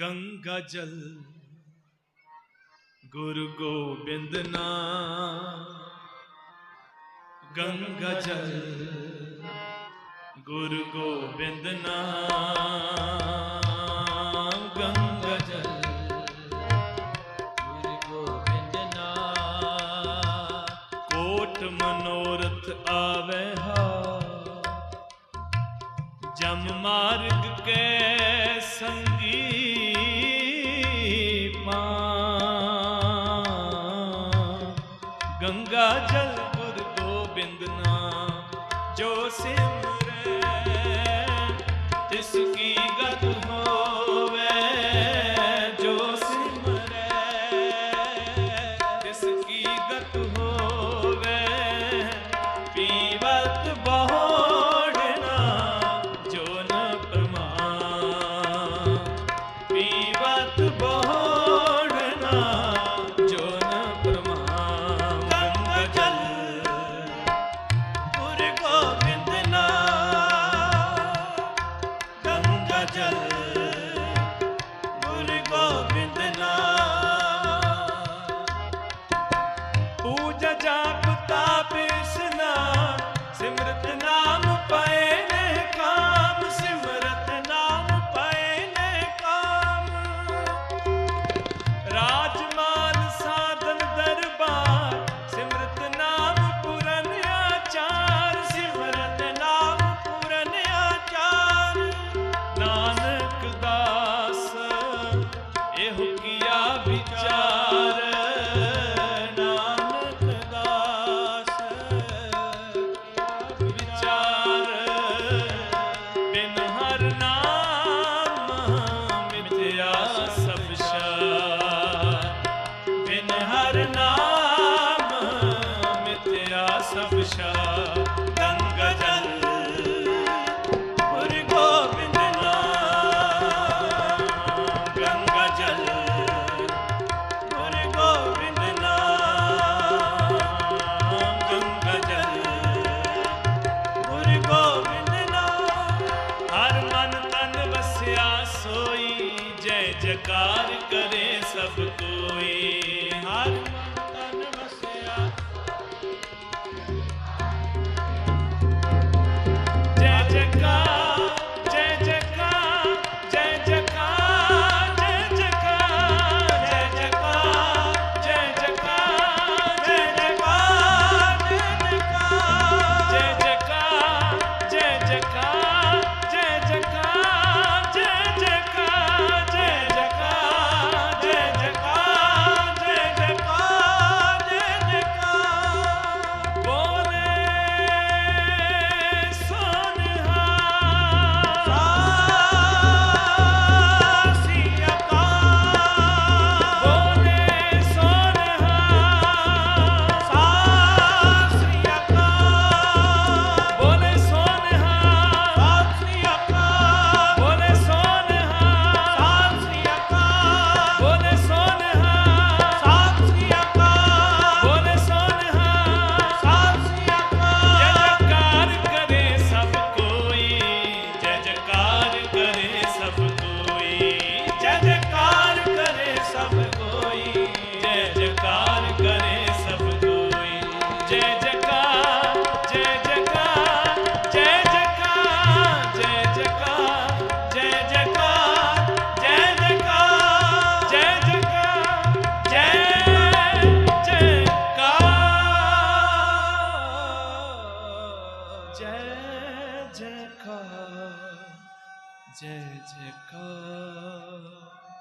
ਗੰਗਾ ਜਲ। ਗੁਰੂ ਗੋਬਿੰਦ ਨਾਮ। ਗੰਗਾ ਜਲ। ਗੁਰੂ ਗੋਬਿੰਦ ਨਾਮ। ਗੰਗਾ ਜਲ। ਗੁਰੂ ਗੋਬਿੰਦ ਨਾਮ। ਕੋਟ ਮਨੋਰਥ ਆਵੇ ਹਾ। ਜਮ ਮਾਰਗ ਗੰਗਾ ਜਲ ਗੁਰ ਗੋਬਿੰਦ ਨਾਮ ਜੋ ਸਿਮਰ ਮੇਰਾ ਸਭ ਸ਼ਾ ਰੰਗ ਜਲ ਗੁਰ ਗੋਬਿੰਦ ਨਾਮ ਗੰਗ ਜਲ ਗੁਰ ਗੋਬਿੰਦ ਨਾਮ ਗੰਗ ਜਲ ਗੁਰ ਗੋਬਿੰਦ ਨਾਮ ਹਰ ਮਨ ਤਨ ਵਸਿਆ ਸੋਈ ਜੈ ਜਕਾਰ ਕਰੇ ਸਭ ਕੋ जयकार जय जयकार